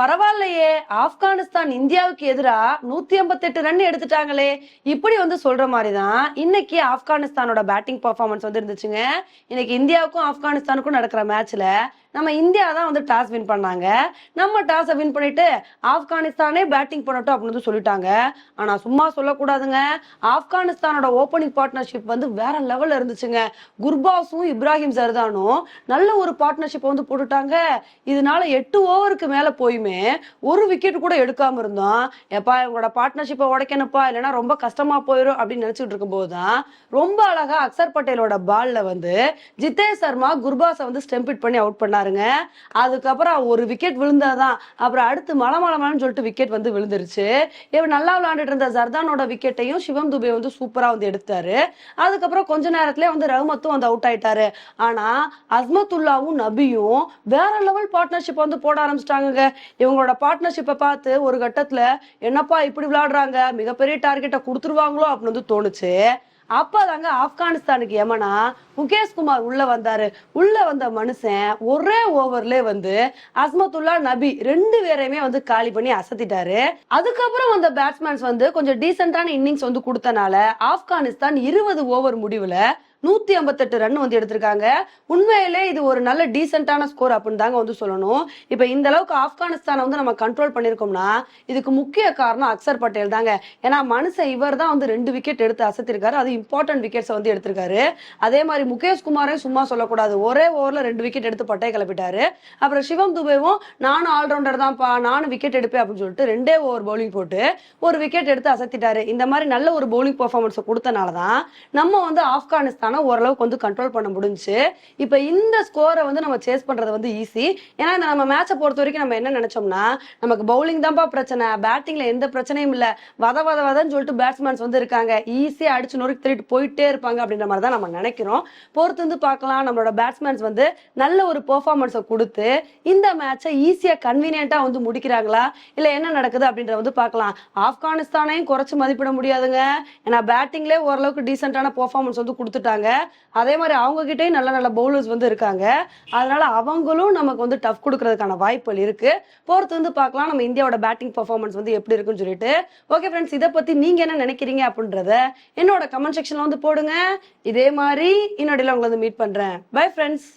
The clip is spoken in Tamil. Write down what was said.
பரவாயில்லையே ஆப்கானிஸ்தான் இந்தியாவுக்கு எதிரா நூத்தி ஐம்பத்தி எட்டு ரன் எடுத்துட்டாங்களே. இப்படி வந்து சொல்ற மாதிரி தான் இன்னைக்கு ஆப்கானிஸ்தானோட பேட்டிங் பர்ஃபார்மன்ஸ் வந்து இருந்துச்சுங்க. இன்னைக்கு இந்தியாவுக்கும் ஆப்கானிஸ்தானுக்கும் நடக்கிற மேட்ச்ல நம்ம இந்தியா தான் வந்து டாஸ் வின் பண்ணாங்க. நம்ம டாஸை வின் பண்ணிட்டு ஆப்கானிஸ்தானே பேட்டிங் பண்ணட்டும் அப்படின்னு சொல்லிட்டாங்க. ஆனா சும்மா சொல்லக்கூடாதுங்க. ஆப்கானிஸ்தானோட ஓப்பனிங் பார்ட்னர்ஷிப் வந்து வேற லெவல்ல இருந்துச்சுங்க. குர்பாஸும் இப்ராஹிம் சர்தானும் நல்ல ஒரு பார்ட்னர்ஷிப் வந்து போட்டுட்டாங்க. இதனால எட்டு ஓவருக்கு மேல போயுமே ஒரு விக்கெட் கூட எடுக்காம இருந்தோம். எப்பா இவங்களோட பார்ட்னர்ஷிப்பை உடைக்கணுப்பா இல்லைன்னா ரொம்ப கஷ்டமா போயிடும் அப்படின்னு நினைச்சிட்டு இருக்கும்போது தான் ரொம்ப அழகா அக்சர் பட்டேலோட பால்ல வந்து ஜிதேஷ் சர்மா குர்பாஸை வந்து ஸ்டெம்பிட் பண்ணி அவுட் பாருங்க. அதுக்கப்புறம் ஒரு விக்கெட் விழுந்தாதான். அப்புறம் அடுத்து மலை மலமலன்னு சொல்லிட்டு விக்கெட் வந்து விழுந்துருச்சு. இவர் நல்லா விளையாண்டுட்டு இருந்த ஜர்தானோட விக்கெட்டையும் சிவம் துபே வந்து சூப்பரா வந்து எடுத்தாரு. அதுக்கப்புறம் கொஞ்ச நேரத்துல வந்து ரஹ்மத்தும் வந்து அவுட் ஆயிட்டாரு. ஆனா அஸ்மத்துல்லாவும் நபியும் வேற லெவல் பார்ட்னர்ஷிப் வந்து போட ஆரம்பிச்சிட்டாங்க இவங்களோட பார்ட்னர்ஷிப்பை பார்த்து ஒரு கட்டத்துல என்னப்பா இப்படி விளையாடுறாங்க? மிகப்பெரிய டார்கெட்டை கொடுத்துருவாங்களோ? அப்படின்னு வந்து தோணுச்சு. அப்பதாங்க ஆப்கானிஸ்தானுக்கு எமனா முகேஷ் குமார் உள்ள வந்தாரு. உள்ள வந்த மனுஷன் ஒரே ஓவர்ல வந்து அஸ்மத்துல்லா நபி ரெண்டு பேரையுமே வந்து காலி பண்ணி அசத்திட்டாரு. அதுக்கப்புறம் வந்த பேட்ஸ்மேன்ஸ் வந்து கொஞ்சம் டீசென்டான இன்னிங்ஸ் வந்து கொடுத்தனால ஆப்கானிஸ்தான் இருபது ஓவர் முடிவுல நூத்தி ஐம்பத்தெட்டு ரன் வந்து எடுத்திருக்காங்க. உண்மையிலே இது ஒரு நல்ல டீசென்டான ஸ்கோர் அப்படின்னு தாங்க வந்து சொல்லணும். இப்ப இந்த அளவுக்கு ஆப்கானிஸ்தானை வந்து நம்ம கண்ட்ரோல் பண்ணிருக்கோம்னா இதுக்கு முக்கிய காரணம் அக்சர் பட்டேல் தாங்க. ஏன்னா மனுஷன் இவர் தான் வந்து ரெண்டு விக்கெட் எடுத்து அசத்திருக்காரு. அது இம்பார்ட்டன்ட் விக்கெட்ஸ் வந்து எடுத்திருக்காரு. அதே மாதிரி முகேஷ் குமாரையும் சும்மா சொல்லக்கூடாது. ஒரே ஓவர்ல ரெண்டு விக்கெட் எடுத்து பட்டையை கிளப்பிட்டாரு. அப்புறம் சிவம் துபேவும் நானும் ஆல்ரவுண்டர் தான்ப்பா நானும் விக்கெட் எடுப்பேன் அப்படின்னு சொல்லிட்டு ரெண்டே ஓவர் பவுலிங் போட்டு ஒரு விக்கெட் எடுத்து அசத்திட்டாரு. இந்த மாதிரி நல்ல ஒரு பவுலிங் பெர்ஃபார்மன்ஸ் கொடுத்தனால தான் நம்ம வந்து ஆப்கானிஸ்தான் ஓரளவுக்கு வந்து கண்ட்ரோல் பண்ண முடிஞ்சு இப்போ இந்த ஸ்கோரை வந்து நம்ம சேஸ் பண்றது வந்து ஈஸி ஏன்னா இந்த நம்ம மேட்சை பொறுத்த வரைக்கும் நம்ம என்ன நினைச்சோம்னா நமக்கு பவுலிங் தான்ப்பா பிரச்சனை. பேட்டிங்ல எந்த பிரச்சனையும் இல்ல. வத வத வதன்னு சொல்லிட்டு பேட்ஸ்மேன்ஸ் வந்து இருக்காங்க. ஈஸியா அடிச்சு நொறுக்கி திருட்டு போயிட்டே இருப்பாங்க அப்படின்ற மாதிரி தான் நம்ம நினைக்கிறோம். பொறுத்து வந்து பார்க்கலாம். நம்மளோட பேட்ஸ்மேன்ஸ் வந்து நல்ல ஒரு பெர்ஃபார்மன்ஸை கொடுத்து இந்த மேட்சை ஈஸியா கன்வீனியன்ட்டா வந்து முடிக்கிறாங்களா? இல்ல என்ன நடக்குது அப்படின்றத வந்து பார்க்கலாம். ஆப்கானிஸ்தானையும் குறைச்சி மதிப்பிட முடியாதுங்க. ஏன்னா பேட்டிங்லேயே ஓரளவுக்கு டீசெண்டான பெர்ஃபார்மன்ஸ் வந்து கொடுத்துட்டாங்க. அதே மாதிரி அவங்க கிட்டயும் நல்ல நல்ல பவுலர்ஸ் வந்து இருக்காங்க. அதனால அவங்களும் நமக்கு வந்து டஃப் கொடுக்கறதுக்கான வாய்ப்புகள் இருக்கு. பொறுத்து வந்து பார்க்கலாம். நம்ம இந்தியாவோட பேட்டிங் பர்ஃபார்மன்ஸ் வந்து எப்படி இருக்குன்னு சொல்லிட்டு. ஓகே ஃப்ரெண்ட்ஸ் இதை பத்தி நீங்க என்ன நினைக்கிறீங்க அப்படின்றத என்னோட கமெண்ட் செக்ஷன்ல வந்து போடுங்க. இதே மாதிரி இன்னொடையில உங்களை வந்து மீட் பண்றேன். Bye friends